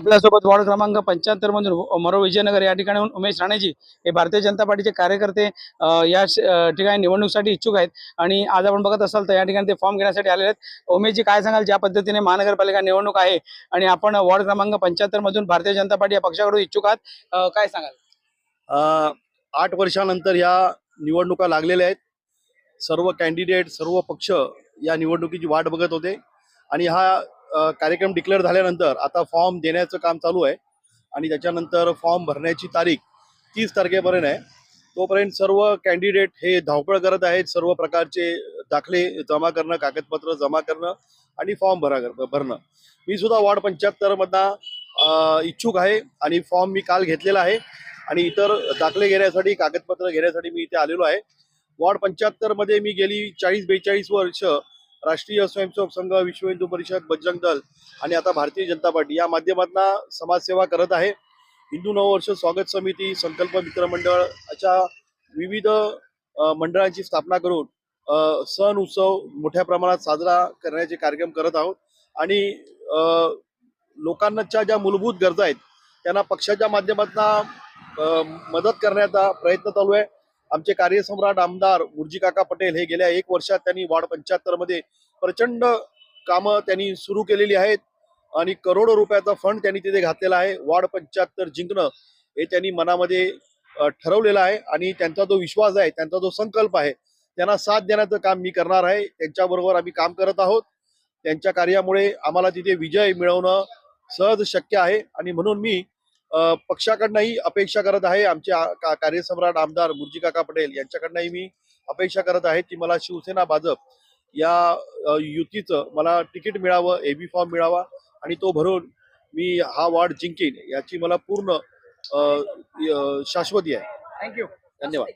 आपल्यासोबत वॉर्ड क्रमांक पंच्याहत्तर मधून हो- मरो विजयनगर या ठिकाणी उमेश राणेजी हे भारतीय जनता पार्टीचे कार्यकर्ते या ठिकाणी निवडणुकीसाठी इच्छुक आहेत. आणि आज आपण बघत असाल तर या ठिकाणी ते फॉर्म घेण्यासाठी आलेले आहेत. उमेशजी काय सांगाल? ज्या पद्धतीने महानगरपालिका निवडणूक आहे आणि आपण वॉर्ड क्रमांक पंच्याहत्तर मधून भारतीय जनता पार्टी या पक्षाकडून इच्छुक आहात काय सांगाल? आठ वर्षानंतर या निवडणुका लागलेल्या आहेत. सर्व कॅन्डिडेट सर्व पक्ष या निवडणुकीची वाट बघत होते. आणि हा कार्यक्रम डिक्लेअर झाल्यानंतर आता फॉर्म देण्याचं काम चालू आहे. आणि त्याच्यानंतर फॉर्म भरण्याची तारीख तीस तारखेपर्यंत आहे. तोपर्यंत सर्व कॅन्डिडेट हे धावपळ करत आहेत. सर्व प्रकारचे दाखले जमा करणं कागदपत्र जमा करणं आणि फॉर्म भरा भरणं. मी सुद्धा वॉर्ड पंच्याहत्तरमधला इच्छुक आहे आणि फॉर्म मी काल घेतलेला आहे. आणि इतर दाखले घेण्यासाठी कागदपत्र घेण्यासाठी मी इथे आलेलो आहे. वॉर्ड पंच्याहत्तरमध्ये मी गेली चाळीस बेचाळीस वर्ष राष्ट्रीय स्वयंसेवक संघ विश्व हिंदू परिषद बजरंग दल आणि आता भारतीय जनता पार्टी या माध्यमातून समाजसेवा करत आहे. हिंदू नववर्ष स्वागत समिती संकल्प मित्र मंडळ अशा विविध मंडळांची स्थापना करून सण उत्सव मोठ्या प्रमाणात साजरा करण्याचे कार्यक्रम करत आहोत. आणि लोकांच्या ज्या मूलभूत गरजा आहेत त्यांना पक्षाच्या माध्यमातून मदत करण्याचा प्रयत्न चालू आहे. आमचे कार्यसम्राट आमदार गुरुजीकाका काका पटेल हे गेल्या एक वर्षात त्यांनी वार्ड पंच्याहत्तरमध्ये प्रचंड कामं त्यांनी सुरू केलेली आहेत आणि करोडो रुपयाचा फंड त्यांनी तिथे घातलेला आहे. वार्ड पंच्याहत्तर जिंकणं हे त्यांनी मनामध्ये ठरवलेलं आहे आणि त्यांचा जो विश्वास आहे त्यांचा जो संकल्प आहे त्यांना साथ देण्याचं काम मी करणार आहे. त्यांच्याबरोबर आम्ही काम करत आहोत. त्यांच्या कार्यामुळे आम्हाला तिथे विजय मिळवणं सहज शक्य आहे आणि म्हणून मी पक्षाकडनंही अपेक्षा करत आहे आमचे कार्यसम्राट आमदार मुरजी काका पटेल यांच्याकडनंही मी अपेक्षा करत आहे की मला शिवसेना भाजप या युतीचं मला तिकीट मिळावं एबी फॉर्म मिळावा आणि तो भरून मी हा वॉर्ड जिंकेन याची मला पूर्ण शाश्वती आहे. थँक्यू धन्यवाद.